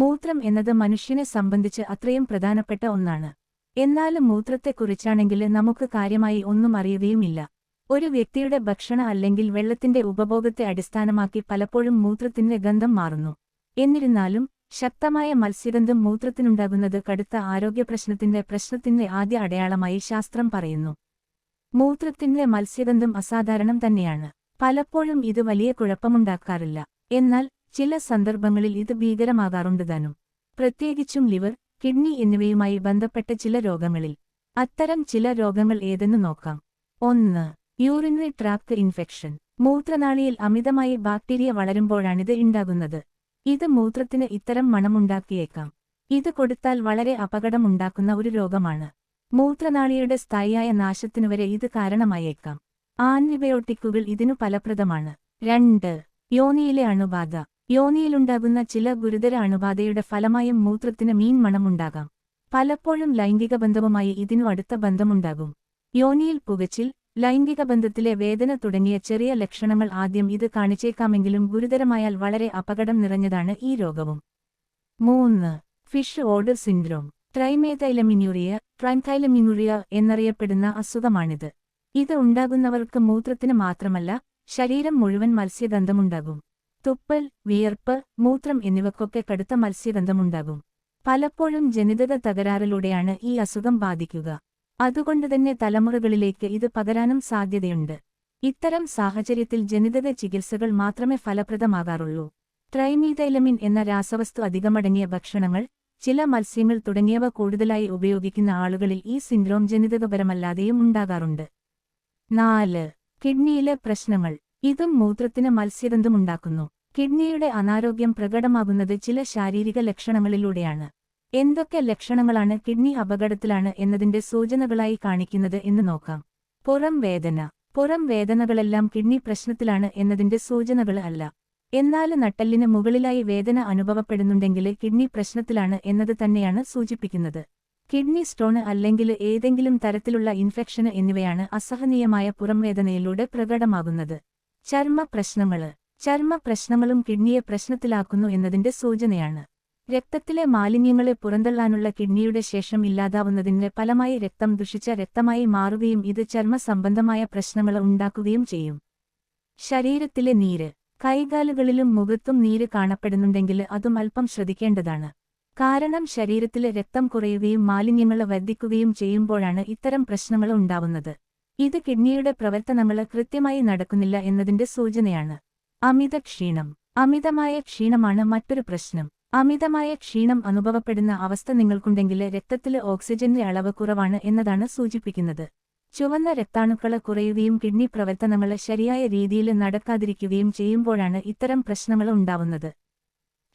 മൂത്രം എന്നത് മനുഷ്യനെ സംബന്ധിച്ച് അത്രയും പ്രധാനപ്പെട്ട ഒന്നാണ്. എന്നാലും മൂത്രത്തെക്കുറിച്ചാണെങ്കിൽ നമുക്ക് കാര്യമായി ഒന്നും അറിയുകയുമില്ല. ഒരു വ്യക്തിയുടെ ഭക്ഷണ അല്ലെങ്കിൽ വെള്ളത്തിന്റെ ഉപഭോഗത്തെ അടിസ്ഥാനമാക്കി പലപ്പോഴും മൂത്രത്തിന്റെ ഗന്ധം മാറുന്നു. എന്നിരുന്നാലും ശക്തമായ മത്സ്യഗന്ധം മൂത്രത്തിനുണ്ടാകുന്നത് കടുത്ത ആരോഗ്യ പ്രശ്നത്തിന്റെ പ്രശ്നത്തിന്റെ ആദ്യ അടയാളമായി ശാസ്ത്രം പറയുന്നു. മൂത്രത്തിന്റെ മത്സ്യഗന്ധം അസാധാരണം തന്നെയാണ്. പലപ്പോഴും ഇത് വലിയ കുഴപ്പമുണ്ടാക്കാറില്ല. എന്നാൽ ചില സന്ദർഭങ്ങളിൽ ഇത് ഭീകരമാകാറുണ്ട് താനും പ്രത്യേകിച്ചും ലിവർ കിഡ്നി എന്നിവയുമായി ബന്ധപ്പെട്ട ചില രോഗങ്ങളിൽ. അത്തരം ചില രോഗങ്ങൾ ഏതെന്ന് നോക്കാം. ഒന്ന് യൂറിനറി ട്രാക്ട് ഇൻഫെക്ഷൻ. മൂത്രനാളിയിൽ അമിതമായി ബാക്ടീരിയ വളരുമ്പോഴാണിത് ഉണ്ടാകുന്നത്. ഇത് മൂത്രത്തിന് ഇത്തരം മണമുണ്ടാക്കിയേക്കാം ഇത് കൊടുത്താൽ വളരെ അപകടമുണ്ടാക്കുന്ന ഒരു രോഗമാണ്. മൂത്രനാളിയുടെ സ്ഥായിയായ നാശത്തിനുവരെ ഇത് കാരണമായേക്കാം. ആന്റിബയോട്ടിക്കുകൾ ഇതിനു ഫലപ്രദമാണ്. രണ്ട് യോനിയിലെ അണുബാധ. യോനിയിലുണ്ടാകുന്ന ചില ഗുരുതര അണുബാധയുടെ ഫലമായും മൂത്രത്തിന് മീൻ മണമുണ്ടാകാം. പലപ്പോഴും ലൈംഗിക ബന്ധവുമായി ഇതിനു അടുത്ത ബന്ധമുണ്ടാകും. യോനിയിൽ പുകച്ചിൽ ലൈംഗിക ബന്ധത്തിലെ വേദന തുടങ്ങിയ ചെറിയ ലക്ഷണങ്ങൾ ആദ്യം ഇത് കാണിച്ചേക്കാമെങ്കിലും ഗുരുതരമായാൽ വളരെ അപകടം നിറഞ്ഞതാണ് ഈ രോഗവും. മൂന്ന് fish odour syndrome. Trimethylaminuria trimethylaminuria എന്നറിയപ്പെടുന്ന അസുഖമാണിത്. ഇത് ഉണ്ടാകുന്നവർക്ക് മൂത്രത്തിന് മാത്രമല്ല ശരീരം മുഴുവൻ മത്സ്യഗന്ധമുണ്ടാകും. തുപ്പൽ വിയർപ്പ് മൂത്രം എന്നിവക്കൊക്കെ കടുത്ത മത്സ്യഗന്ധമുണ്ടാകും പലപ്പോഴും ജനിതക തകരാറിലൂടെയാണ് ഈ അസുഖം ബാധിക്കുക. അതുകൊണ്ടുതന്നെ തലമുറകളിലേക്ക് ഇത് പകരാനും സാധ്യതയുണ്ട്. ഇത്തരം സാഹചര്യത്തിൽ ജനിതക ചികിത്സകൾ മാത്രമേ ഫലപ്രദമാകാറുള്ളൂ. ട്രൈമീതൈലമിൻ എന്ന രാസവസ്തു അധികമടങ്ങിയ ഭക്ഷണങ്ങൾ ചില മത്സ്യങ്ങൾ തുടങ്ങിയവ കൂടുതലായി ഉപയോഗിക്കുന്ന ആളുകളിൽ ഈ സിൻഡ്രോം ജനിതകപരമല്ലാതെയും ഉണ്ടാകാറുണ്ട്. നാല് കിഡ്നിയിലെ പ്രശ്നങ്ങൾ. ഇതും മൂത്രത്തിന് മത്സ്യഗന്ധമുണ്ടാക്കുന്നു കിഡ്നിയുടെ അനാരോഗ്യം പ്രകടമാകുന്നത് ചില ശാരീരിക ലക്ഷണങ്ങളിലൂടെയാണ്. എന്തൊക്കെ ലക്ഷണങ്ങളാണ് കിഡ്നി അപകടത്തിലാണ് എന്നതിന്റെ സൂചനകളായി കാണിക്കുന്നത് എന്ന് നോക്കാം. പുറം വേദന. പുറം വേദനകളെല്ലാം കിഡ്നി പ്രശ്നത്തിലാണ് എന്നതിന്റെ സൂചനകൾ അല്ല. എന്നാൽ നട്ടലിന് മുകളിലായി വേദന അനുഭവപ്പെടുന്നുണ്ടെങ്കിൽ കിഡ്നി പ്രശ്നത്തിലാണ് എന്നത് തന്നെയാണ് സൂചിപ്പിക്കുന്നത്. കിഡ്നി സ്റ്റോണ് അല്ലെങ്കിൽ ഏതെങ്കിലും തരത്തിലുള്ള ഇൻഫെക്ഷന് എന്നിവയാണ് അസഹനീയമായ പുറംവേദനയിലൂടെ പ്രകടമാകുന്നത്. ചർമ്മ പ്രശ്നങ്ങൾ ചർമ്മ പ്രശ്നങ്ങളും കിഡ്നിയെ പ്രശ്നത്തിലാക്കുന്നു എന്നതിന്റെ സൂചനയാണ്. രക്തത്തിലെ മാലിന്യങ്ങളെ പുറന്തള്ളാനുള്ള കിഡ്നിയുടെ ശേഷം ഇല്ലാതാവുന്നതിന്റെ ഫലമായി രക്തം ദുഷിച്ച രക്തമായി മാറുകയും ഇത് ചർമ്മ സംബന്ധമായ പ്രശ്നങ്ങൾ ഉണ്ടാക്കുകയും ചെയ്യും. ശരീരത്തിലെ നീര്. കൈകാലുകളിലും മുഖത്തും നീര് കാണപ്പെടുന്നുണ്ടെങ്കിൽ അതും അല്പം ശ്രദ്ധിക്കേണ്ടതാണ്. കാരണം ശരീരത്തിലെ രക്തം കുറയുകയും മാലിന്യങ്ങൾ വർദ്ധിക്കുകയും ചെയ്യുമ്പോഴാണ് ഇത്തരം പ്രശ്നങ്ങൾ ഉണ്ടാവുന്നത്. ഇത് കിഡ്നിയുടെ പ്രവർത്തനങ്ങൾ കൃത്യമായി നടക്കുന്നില്ല എന്നതിന്റെ സൂചനയാണ്. അമിത ക്ഷീണം. അമിതമായ ക്ഷീണമാണ് മറ്റൊരു പ്രശ്നം. അമിതമായ ക്ഷീണം അനുഭവപ്പെടുന്ന അവസ്ഥ നിങ്ങൾക്കുണ്ടെങ്കിൽ രക്തത്തിലെ ഓക്സിജന്റെ അളവ് കുറവാണ് എന്നതാണ് സൂചിപ്പിക്കുന്നത്. ചുവന്ന രക്താണുക്കൾ കുറയുകയും കിഡ്നി പ്രവർത്തനങ്ങൾ ശരിയായ രീതിയിൽ നടക്കാതിരിക്കുകയും ചെയ്യുമ്പോഴാണ് ഇത്തരം പ്രശ്നങ്ങൾ ഉണ്ടാവുന്നത്.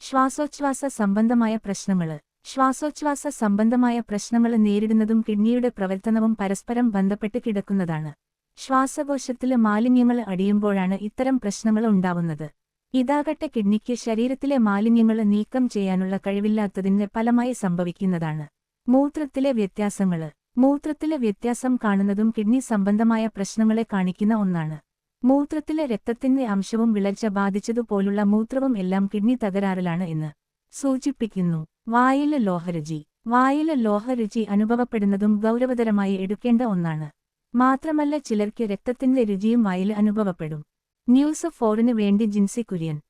ശ്വാസോച്ഛ്വാസ സംബന്ധമായ പ്രശ്നങ്ങൾ ശ്വാസോച്ഛ്വാസ സംബന്ധമായ പ്രശ്നങ്ങൾ നേരിടുന്നതും കിഡ്നിയുടെ പ്രവർത്തനവും പരസ്പരം ബന്ധപ്പെട്ട് കിടക്കുന്നതാണ്. ശ്വാസകോശത്തിലെ മാലിന്യങ്ങൾ അടിയുമ്പോഴാണ് ഇത്തരം പ്രശ്നങ്ങൾ ഉണ്ടാവുന്നത്. ഇതാകട്ടെ കിഡ്നിക്ക് ശരീരത്തിലെ മാലിന്യങ്ങൾ നീക്കം ചെയ്യാനുള്ള കഴിവില്ലാത്തതിന് ഫലമായി സംഭവിക്കുന്നതാണ്. മൂത്രത്തിലെ വ്യത്യാസങ്ങൾ മൂത്രത്തിലെ വ്യത്യാസം കാണുന്നതും കിഡ്നി സംബന്ധമായ പ്രശ്നങ്ങളെ കാണിക്കുന്ന ഒന്നാണ്. മൂത്രത്തിലെ രക്തത്തിന്റെ അംശവും വിളർച്ച ബാധിച്ചതുപോലുള്ള മൂത്രവും എല്ലാം കിഡ്നി തകരാറിലാണ് എന്ന് സൂചിപ്പിക്കുന്നു. വായിൽ ലോഹരുചി. വായിൽ ലോഹരുചി അനുഭവപ്പെടുന്നതും ഗൗരവതരമായി എടുക്കേണ്ട ഒന്നാണ്. മാത്രമല്ല ചിലർക്ക് രക്തത്തിന്റെ രുചിയും വായിൽ അനുഭവപ്പെടും. ന്യൂസ് ഫോറിന് വേണ്ടി ജിൻസി കുര്യൻ.